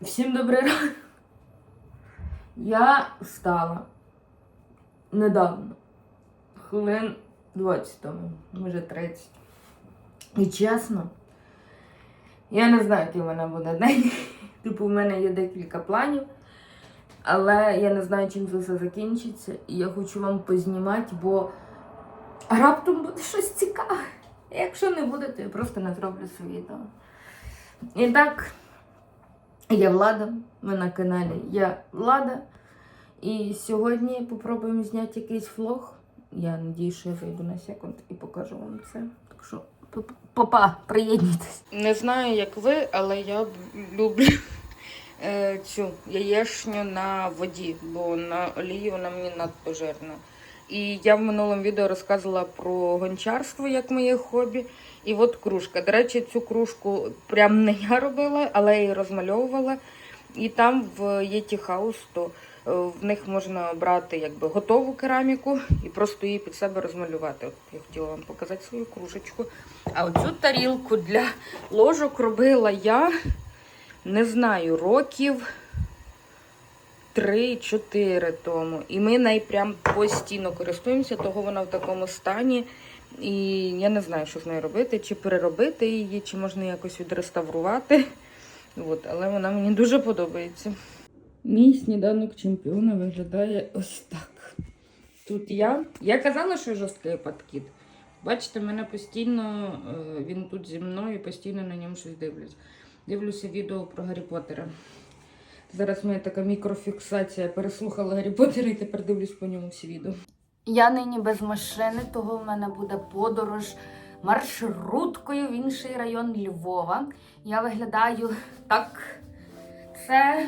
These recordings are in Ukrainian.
Всім добрий ранок. Я встала недавно, хвилин 20 тому, може 30. І чесно, я не знаю, який в мене буде день. Типу, в мене є декілька планів, але я не знаю, чим це все закінчиться. І я хочу вам познімати, бо раптом буде щось цікаве. Якщо не буде, то я просто не зроблю це відео. І так. Я Влада, ми на каналі Я Влада. І сьогодні попробуємо зняти якийсь влог. Я надію, що я зайду на секунд і покажу вам це. Так що, папа, приєднуйтесь. Не знаю, як ви, але я люблю е, цю яєшню на воді, бо на олії вона мені надто жирна. І я в минулому відео розказувала про гончарство як моє хобі. І от кружка. До речі, цю кружку прям не я робила, але я її розмальовувала. І там в Yeti House, то е, в них можна брати якби готову кераміку і просто її під себе розмалювати. От я хотіла вам показати свою кружечку. А оцю тарілку для ложок робила я не знаю, років 3-4 тому. І ми нею прям постійно користуємося, того вона в такому стані. І я не знаю, що з нею робити, чи переробити її, чи можна якось відреставрувати. От, але вона мені дуже подобається. Мій сніданок чемпіона виглядає ось так. Тут я. Я казала, що жорсткий подкіт. Бачите, мене постійно, е, він тут зі мною, постійно на ньому щось дивлюсь. Дивлюся відео про Гаррі Поттера. Зараз моя така мікрофіксація. Переслухала Гаррі Поттера і тепер дивлюсь по ньому всі відео. Я нині без машини, того в мене буде подорож маршруткою в інший район Львова. Я виглядаю так. Це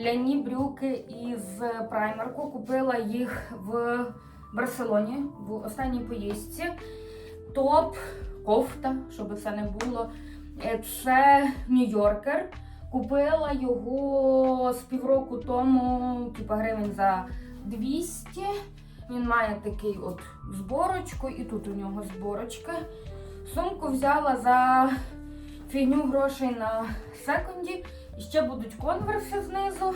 ляні брюки із праймерку. Купила їх в Барселоні в останній поїздці. Топ, кофта, щоб це не було. Е, Це Нью-Йоркер. Купила його з півроку тому, типа гривень за 200. Він має такий от зборочку, і тут у нього зборочка. Сумку взяла за фігню грошей на секунді. Ще будуть конверси знизу.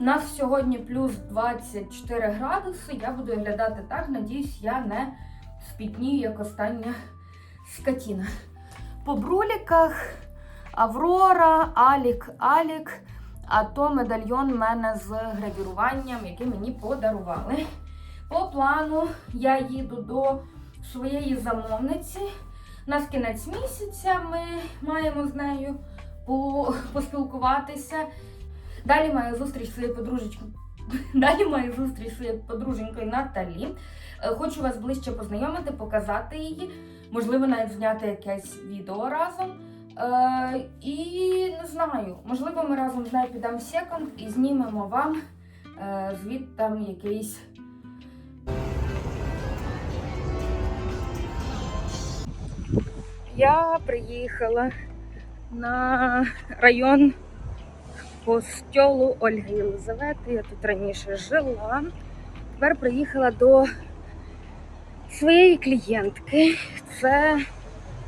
У нас сьогодні плюс 24 градуси. Я буду виглядати так. Надіюсь, я не спітнію, як остання скотіна. По бруліках Аврора, Алік, Алік. А то медальйон в мене з гравіруванням, який мені подарували. По плану я їду до своєї замовниці. У нас кінець місяця ми маємо з нею по- поспілкуватися. Далі маю зустріч своєю подружечкою. Далі маю зустріч своєю подруженькою Наталі. Е, Хочу вас ближче познайомити, показати її. Можливо, навіть зняти якесь відео разом. Е, і не знаю, можливо, ми разом з нею підемо в секонд і знімемо вам е, звідти там якийсь Я приїхала на район костьолу Ольги Єлизавети. Я тут раніше жила. Тепер приїхала до своєї клієнтки. Це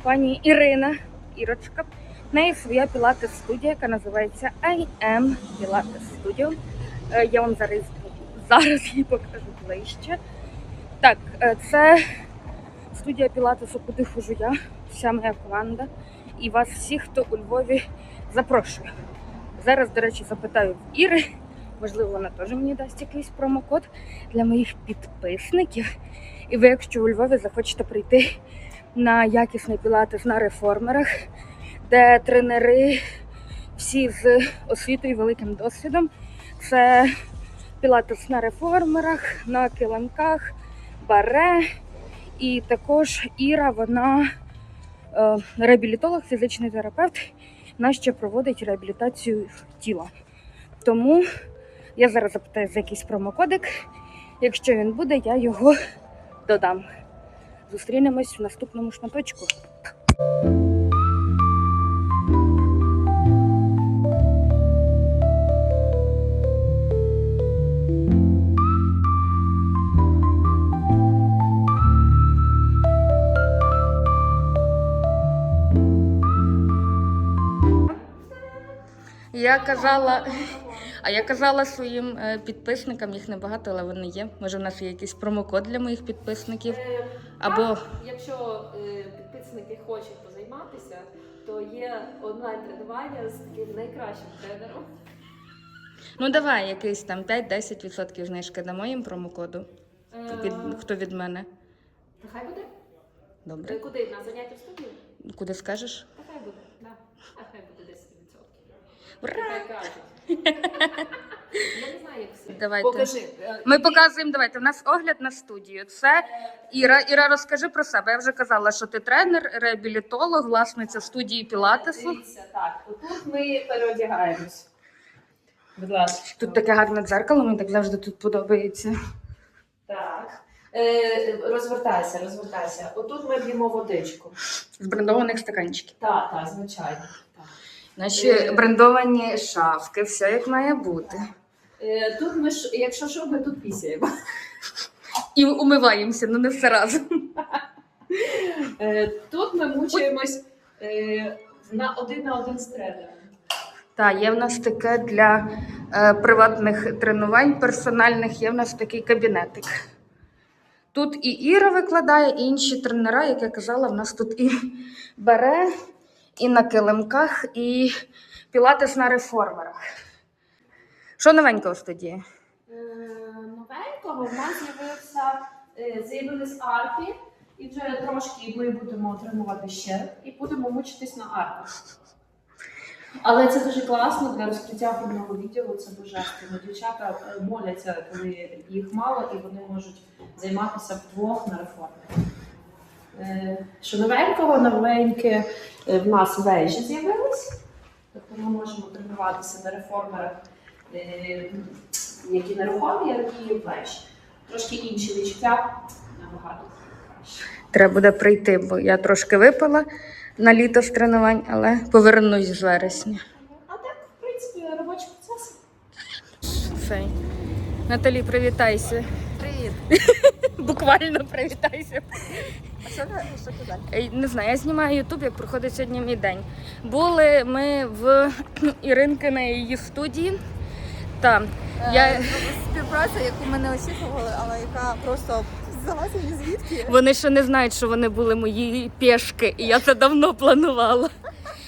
пані Ірина Ірочка. В неї своя пілатес студія, яка називається I am Pilates Studio. Е, Я вам зараз, зараз її покажу ближче. Так, е, це студія Пілатесу, куди хожу я, вся моя команда. І вас всіх, хто у Львові, запрошую. Зараз, до речі, запитаю в Іри. Можливо, вона теж мені дасть якийсь промокод для моїх підписників. І ви, якщо у Львові захочете прийти на якісний пілатес на реформерах, де тренери всі з освітою і великим досвідом. Це пілатес на реформерах, на килимках, баре. І також Іра, вона е, реабілітолог, фізичний терапевт, вона ще проводить реабілітацію тіла. Тому я зараз запитаю за якийсь промокодик. Якщо він буде, я його додам. Зустрінемось в наступному шматочку. Я казала, а я казала своїм е, підписникам, їх небагато, але вони є. Може, в нас є якийсь промокод для моїх підписників. Е, Або якщо е, підписники хочуть позайматися, то є онлайн тренування з таким найкращим тренером. ну давай якийсь там 5-10% знижки дамо їм промокоду. Е, Від, хто від мене? Та хай буде. Е, Добре. Куди? На заняття в студію? Куди скажеш? Та хай буде. Да. А хай буде 10%. Ура! Хай кажуть. Я не знаю, як все. Давайте. Покажи. Е, Ми показуємо. Давайте. У нас огляд на студію. Це Іра. Іра, розкажи про себе. Я вже казала, що ти тренер, реабілітолог, власниця студії Пілатесу. Дивіться, так. Отут ми переодягаємось. Будь ласка. Тут таке гарне дзеркало, мені так завжди тут подобається. Так. Е, розвертайся, розвертайся. Отут ми б'ємо водичку. З брендованих стаканчиків. Так, так, звичайно. Так. Наші Е. брендовані шафки, все як має бути. Е, тут ми ж, якщо що, ми тут пісяємо. І умиваємося, ну не все разом. Е, тут ми мучаємось е, на один на один з тренером. Так, є в нас таке для е, приватних тренувань персональних, є в нас такий кабінетик. Тут і Іра викладає, і інші тренера, як я казала, в нас тут і бере, і на килимках, і пілатес на реформерах. Що новенького в студії? Е, новенького в нас з'явився е, з'явились арки, і вже трошки ми будемо тренувати ще і будемо мучитись на арках. Але це дуже класно для розкриття грудного відділу, це божественно. Дівчата е, моляться, коли їх мало, і вони можуть займатися вдвох на реформі. Що новенького, новеньке в нас вежі з'явились. Тобто ми можемо тренуватися на реформерах, які нерухомі, які вежі. Трошки інші відчуття набагато краще. Треба буде прийти, бо я трошки випила на літо з тренувань, але повернусь з вересня. А так, в принципі, робочий процес. Все. Наталі, привітайся. Привіт. Буквально привітайся. А що ти далі? Е, Не знаю, я знімаю Ютуб, як проходить сьогодні мій день. Були ми в Іринки на її студії. Там Я- Е, Співпраця, яку ми не очікували, але яка просто взялася ні звідки. вони ще не знають, що вони були мої пішки, і я це давно планувала.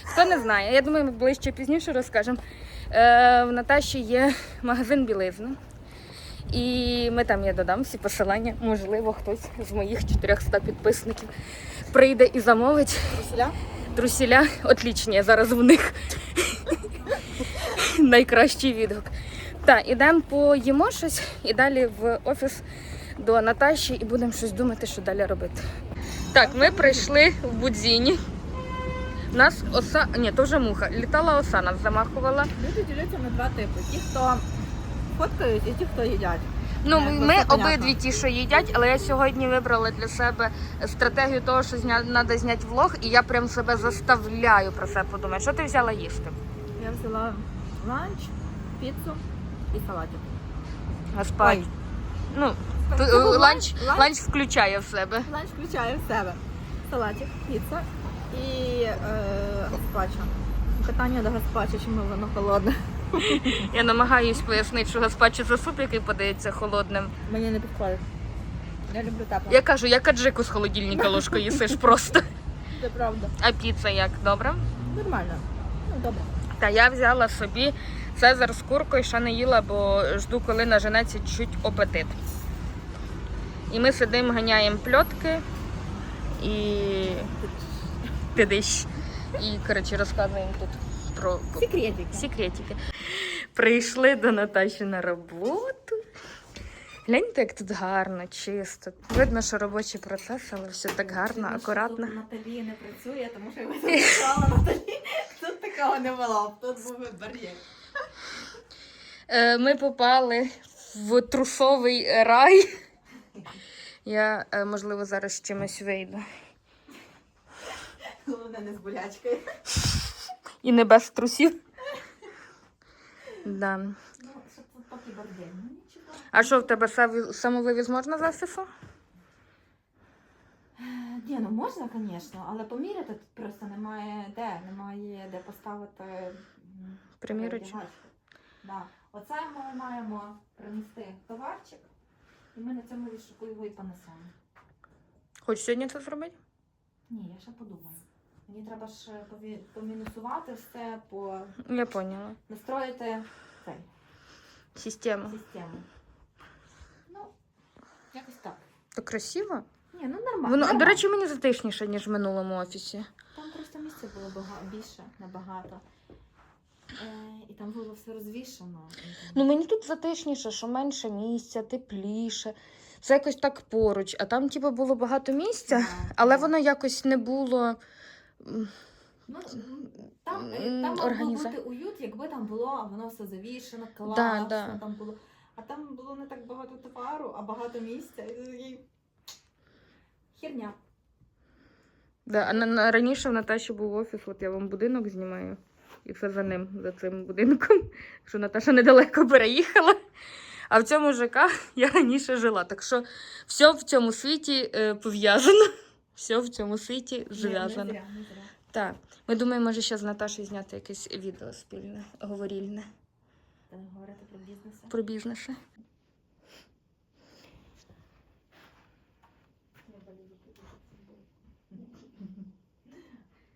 Хто не знає, я думаю, ми ближче пізніше розкажемо. Е, в Наташі є магазин білизни. І ми там я додам всі посилання. Можливо, хтось з моїх 400 підписників прийде і замовить. Василя? Трусіля отлічні зараз в них. Найкращий відгук. Так, ідемо поїмо щось і далі в офіс до Наташі і будемо щось думати, що далі робити. Так, ми прийшли в Будзіні. Нас оса. Ні, то вже муха. Літала оса, нас замахувала. Люди діляться на два типи: ті, хто фоткають, і ті, хто їдять. Ну, Е, ми обидві ті, що їдять, але я сьогодні вибрала для себе стратегію того, що зня... треба зняти влог, і я прям себе заставляю про це подумати. Що ти взяла їсти? Я взяла ланч, піцу і салатик. Ой. Ну, Це був ланч, ланч. ланч включає в себе. Ланч включає в себе салатик, піца і е, гаспачо. Питання до гаспачо, чому воно холодне. Я намагаюсь пояснити, що гаспачо це суп, який подається холодним. Мені не підходить. Я люблю тепле. Я кажу, як аджику з холодильника ложкою їсиш просто. Це правда. А піца як? Добре? Нормально. Ну, добре. Та я взяла собі цезар з куркою, ще не їла, бо жду, коли наженеться чуть апетит. І ми сидимо, ганяємо пльотки і тидиш. І, коротше, розказуємо тут про Секретики. секретики. Прийшли до Наташі на роботу. Гляньте, як тут гарно, чисто. Видно, що робочий процес, але все так гарно, акуратно. Тут Наталі не працює, тому що я записала Наталі. Тут такого не було. Тут був бар'єр. Е, Ми попали в трусовий рай. Я, е, можливо, зараз з чимось вийду. Головне не з болячкою. І не без трусів. Да. Ну. Ну. А що в тебе самовивіз можна з офісу? Ні, ну можна, звісно, але поміряти тут просто немає де, немає де поставити. Одягач. Да. Оце ми маємо принести товарчик, і ми на цьому вішаку його і понесемо. Хочеш сьогодні це зробити? Ні, я ще подумаю. Мені треба ж пові- помінусувати все, по Я поняла. настроїти цей Система. систему. Ну, якось так. То красиво. Ні, ну нормально. Воно, до нормально. речі, мені затишніше, ніж в минулому офісі. Там просто місця було бага- більше, набагато. Е, і там було все розвішано. Ну мені тут затишніше, що менше місця, тепліше. Це якось так поруч. А там, типу, було багато місця, але воно якось не було. Ну, там, е, там мав бути уют, якби там було, воно все завішено, класно, Да, да. там було. А там було не так багато товару, а багато місця. І... Херня. Да, а на, на, раніше в Наташі був офіс, от я вам будинок знімаю. І все за ним, за цим будинком. Що Наташа недалеко переїхала. А в цьому ЖК я раніше жила. Так що все в цьому світі е, пов'язано. Все в цьому світі зв'язано. Так. Ми думаємо, може ще з Наташею зняти якесь відео спільне, говорільне говорити про бізнеси. про бізнеси.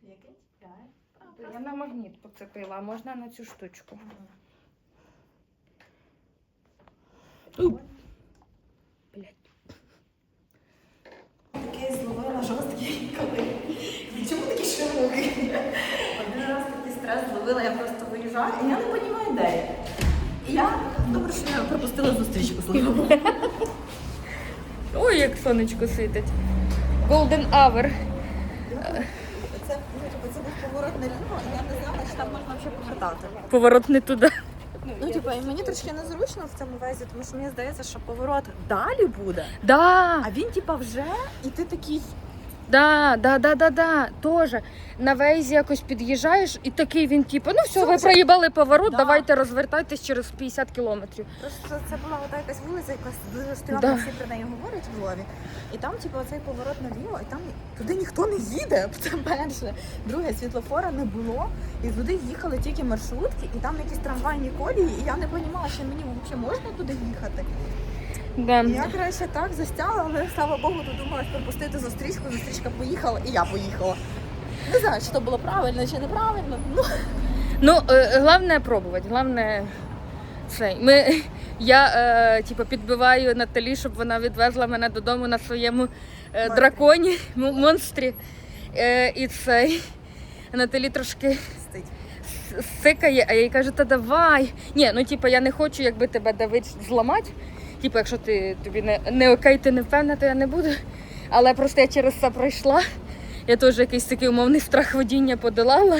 Який? Чай? Я на магніт поцепила, а можна на цю штучку. Блять. Такий зловила жорсткий коли. Чому такі швидкі? Один раз такий стрес зловила, я просто виїжджаю, і я не розумію, де я. І я добре, що я пропустила зустрічку слава Богу. Ой, як сонечко світить. Golden hour. Це, це був поворот наліво, і я не знала, що там можна взагалі повертати. Поворот не туди. Ну, типу, і мені трошки незручно в цьому везі, тому що мені здається, що поворот далі буде. Да, А він, типа, вже, і ти такий. Да, да, да, да, да. Тоже. На вейзі якось під'їжджаєш, і такий він, типу, ну все, ви проїбали поворот, Да. давайте розвертайтесь через 50 кілометрів. Просто це була ота якась вулиця, якась дуже стрьомна, Да. всі про неї говорять в Львові. І там, типу, оцей поворот наліво, і там туди ніхто не їде. Це перше. Друге, світлофора не було. І туди їхали тільки маршрутки, і там якісь трамвайні колії, і я не розуміла, що мені взагалі можна туди їхати. Да. Я краще так застяла, але слава Богу, додумалась пропустити зустрічку. Зустрічка поїхала, і я поїхала. Не знаю, чи то було правильно чи неправильно. Ну, Ну, е, головне пробувати, головне це. Ми, я е, типу, підбиваю Наталі, щоб вона відвезла мене додому на своєму е, драконі, м- монстрі. Е, і цей. Наталі трошки стить. с- сикає, а я їй кажу, та давай. Ні, ну типу, я не хочу, якби тебе давить зламати. Типу, якщо ти тобі не, не окей, ти не впевнена, то я не буду. Але просто я через це пройшла. Я теж якийсь такий умовний страх водіння подолала.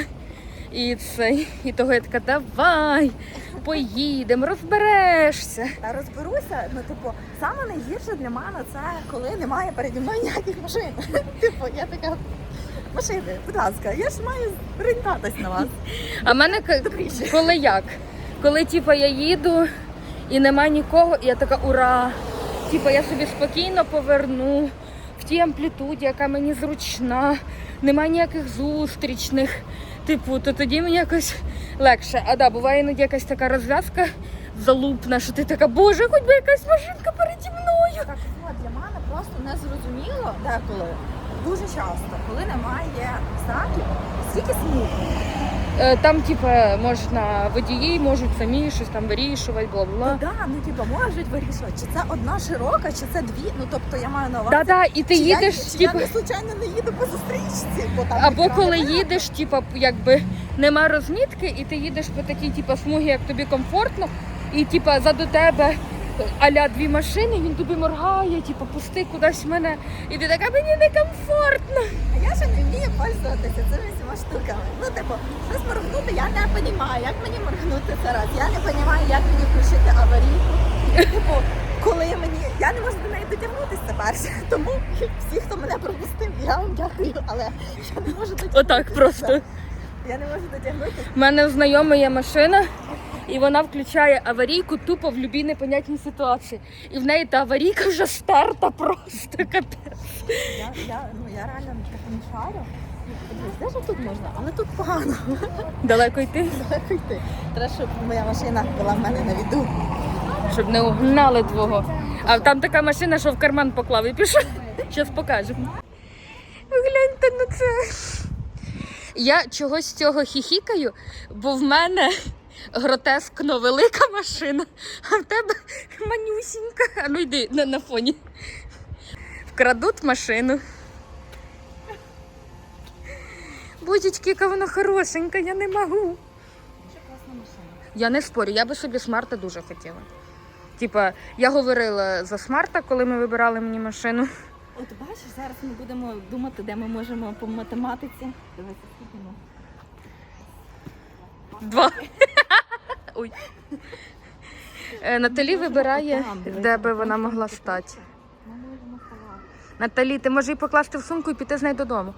І це, і того я така, давай, поїдемо, розберешся. Та розберуся, ну типу, саме найгірше для мене це коли немає переді мною ніяких машин. Типу, я така. Машини, будь ласка, я ж маю орієнтатись на вас. А в мене коли як? Коли типу, я їду і нема нікого, і я така ура! Типу, я собі спокійно поверну в тій амплітуді, яка мені зручна, немає ніяких зустрічних. Типу, то тоді мені якось легше. А да, буває іноді якась така розв'язка залупна, що ти така, боже, хоч би якась машинка переді мною. Так от для мене просто не зрозуміло деколи. Дуже часто, коли немає знаків, скільки смуг. Е, Там, типу, можна водії можуть самі щось там вирішувати, бла Ну да, ну типу, можуть вирішувати, чи це одна широка, чи це дві. Ну тобто я маю на увазі. Да-да, і ти чи я- їдеш, чи типу. я не случайно не їду по зустрічці, бо там Або екрани коли їдеш, типа, якби нема розмітки, і ти їдеш по такій типа, смугі, як тобі комфортно, і типа заду тебе аля дві машини, він тобі моргає, типа, пусти кудись мене. І ти така, мені не ще не вмію пользуватися цими всіма штуками. Ну, типу, щось моргнути, я не розумію, як мені моргнути це раз. Я не розумію, як мені включити аварійку. Типу, коли мені. Я не можу до неї дотягнутися перше. Тому всі, хто мене пропустив, я вам дякую, але я не можу дотягнутися. Отак просто. Я не можу дотягнутися. У мене в знайомої є машина, і вона включає аварійку тупо в будь-якій непонятній ситуації. І в неї та аварійка вже старта просто капець. Я, я, ну, я реально так не шарю. Подивись, навіть тут можна, але тут погано. Далеко йти, Далеко йти. Треба, щоб моя машина була в мене на віду. щоб не угнали твого. А там така машина, що в карман поклав і пішов. Зараз покажемо. Гляньте на це. Я чогось з цього хіхікаю, бо в мене гротескно велика машина, а в тебе манюсінька. А ну йди на, на фоні. Вкрадуть машину. Будечки, яка вона хорошенька, я не можу. Я не спорю, я би собі смарта дуже хотіла. Типа, я говорила за смарта, коли ми вибирали мені машину. От бачиш, зараз ми будемо думати, де ми можемо по математиці. Дивися, скільки. Два. Ой. Е, Наталі вибирає, де би вона могла стати. Наталі, ти можеш її покласти в сумку і піти з нею додому.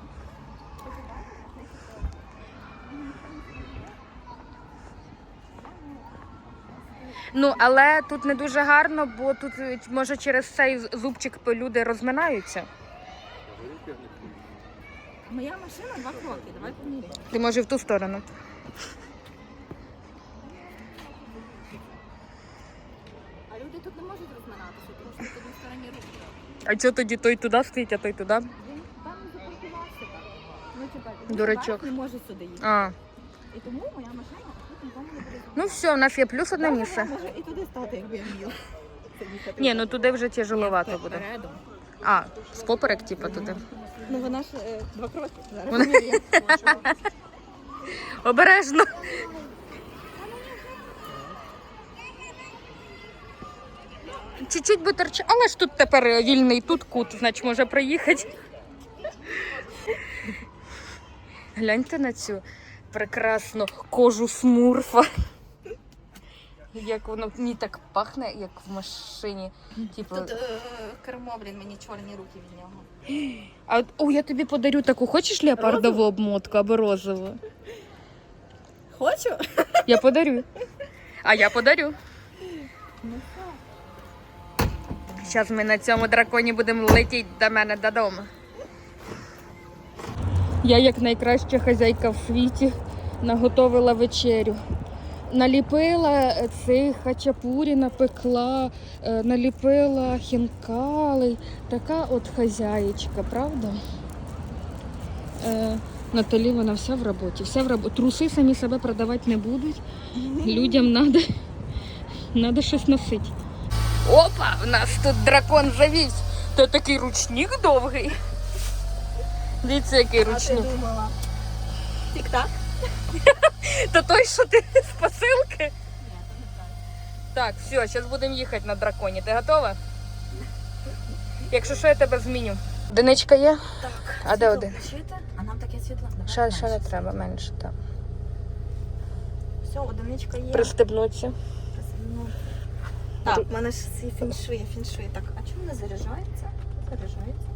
Ну, але тут не дуже гарно, бо тут е, може через цей зубчик люди розминаються. Моя машина два кроки, давай поміряємо. Ти може в ту сторону. А люди тут не можуть розминатися, тому що тут в стороні руки. А чого тоді той туди стоїть, а той туди? Він там запаркувався так. Ну, типа, він Дурачок. не може сюди їхати. А. І тому моя машина тут нікому не буде. Ну все, у нас є плюс одне Так, місце. Можу і туди стати, якби я вміла. Це їхати. Ні, ну туди вже тяжеловато буде. Передом. А, з поперек, типу, туди. Ну вона ж е, два кроки. Зараз Вона- Обережно. Чуть-чуть би торча, але ж тут тепер вільний тут кут, значить може проїхати. Гляньте на цю прекрасну кожу смурфа. Як воно мені так пахне, як в машині. Типу, Тут е, кермо, блін, мені чорні руки від нього. а от, о, я тобі подарю таку. Хочеш леопардову обмотку або розову? Хочу? Я подарю. А я подарю. Зараз ми на цьому драконі будемо летіти до мене додому. Я, як найкраща хазяйка в світі, наготовила вечерю. Наліпила цих хачапурі, напекла, е, наліпила хінкалей. Така от хазяєчка, правда? Е, Наталі, вона вся в роботі. Вся в роботі. Труси самі себе продавати не будуть. Людям треба щось носити. Опа! У нас тут дракон завівся. То такий ручник довгий. Дивіться, який А ти ручник. думала? Тік-так? То той, що ти з посилки? Так, все, зараз будемо їхати на драконі. Ти готова? Якщо що, я тебе зміню. Одиничка є? Так. А де один? А нам таке світло. Ще, ще не треба менше. Так. Все, одиничка є. Пристебнуться. Ну, Так, в мене ж ці фіншує, фіншує. Так, а чому не заряджається? Заряджається.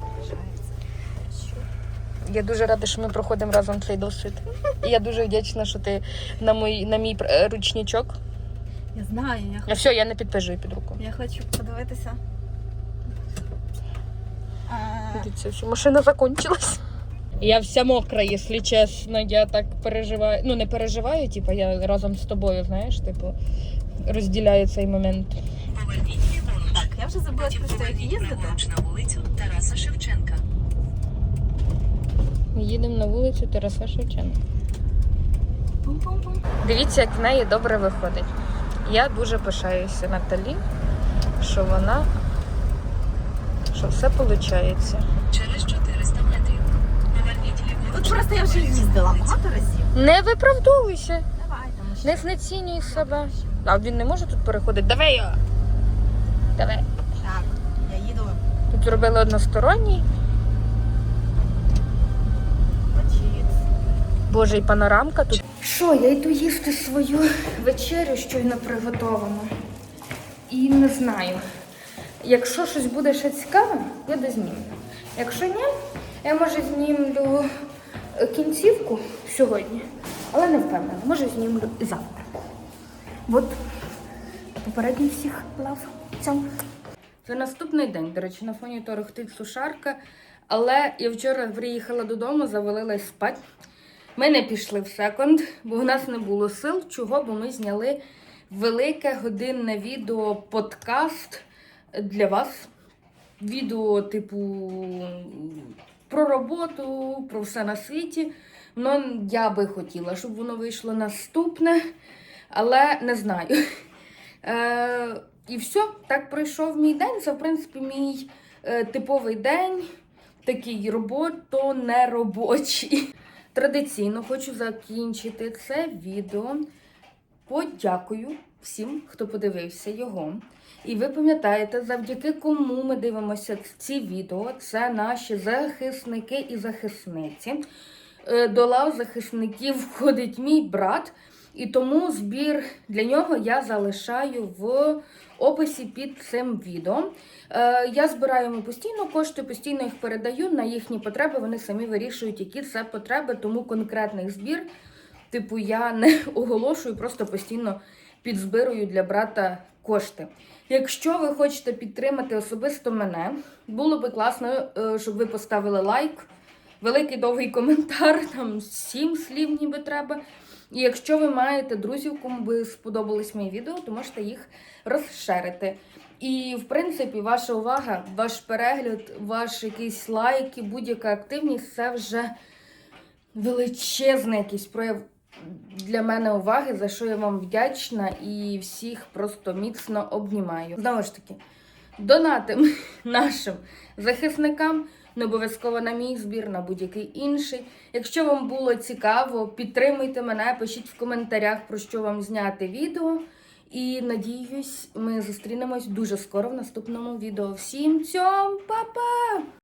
Заряджається. Що? Я дуже рада, що ми проходимо разом цей досвід. І я дуже вдячна, що ти на мій, на мій е, ручничок. Я знаю, я, А все, я не підпижую під руку. я хочу подивитися. А, Дивіться, що машина закончилась. Я вся мокра, якщо чесно. Я так переживаю. Ну, не переживаю, типу, я разом з тобою, знаєш, типу, розділяю цей момент. так, я вже забула, що як їздити. на вулицю Тараса Шевченка. Ми їдемо на вулицю Тараса Шевченка. Пум-пум-пум. Дивіться, як в неї добре виходить. Я дуже пишаюся Наталі, що вона. Що все виходить. Через 400 метрів. Поверніть ліворуч. Тут просто я вже їздила багато разів. Не виправдовуйся, Давай, там ще. не знецінюй себе. А він не може тут переходити. Давай його! Давай. Так, я їду. Тут зробили односторонній. Боже, і панорамка тут. Що, я йду їсти свою вечерю, щойно приготовлену. І не знаю. Якщо щось буде ще цікаве, я дознімлю. Якщо ні, я може знімлю кінцівку сьогодні, але не впевнена, може знімлю завтра. От попередньо всіх лав. Цьому. Це наступний день. До речі, на фоні торохтить сушарка, Але я вчора приїхала додому, завалилась спать. Ми не пішли в секонд, бо в нас не було сил, чого, бо ми зняли велике годинне відео подкаст для вас. Відео, типу, про роботу, про все на світі. Ну, я би хотіла, щоб воно вийшло наступне, але не знаю. Е, і все, так пройшов мій день. Це, в принципі, мій е, типовий день, такий робото неробочий. Традиційно хочу закінчити це відео. Подякую всім, хто подивився його. І ви пам'ятаєте, завдяки кому ми дивимося ці відео. Це наші захисники і захисниці. Е, До лав захисників входить мій брат, і тому збір для нього я залишаю в описі під цим відео. Е, Я збираю йому постійно кошти, постійно їх передаю на їхні потреби. Вони самі вирішують, які це потреби, тому конкретний збір. Типу, я не оголошую, просто постійно підзбирую для брата кошти. Якщо ви хочете підтримати особисто мене, було би класно, е, щоб ви поставили лайк, великий довгий коментар, там сім слів ніби треба. І якщо ви маєте друзів, кому би сподобались мої відео, то можете їх розшерити. І, в принципі, ваша увага, ваш перегляд, ваш якийсь лайк і будь-яка активність це вже величезний якийсь прояв для мене уваги, за що я вам вдячна і всіх просто міцно обнімаю. Знову ж таки, донатим нашим захисникам. Не обов'язково на мій збір, на будь-який інший. Якщо вам було цікаво, підтримуйте мене, пишіть в коментарях, про що вам зняти відео. І надіюсь, ми зустрінемось дуже скоро в наступному відео. Всім цьом, па-па!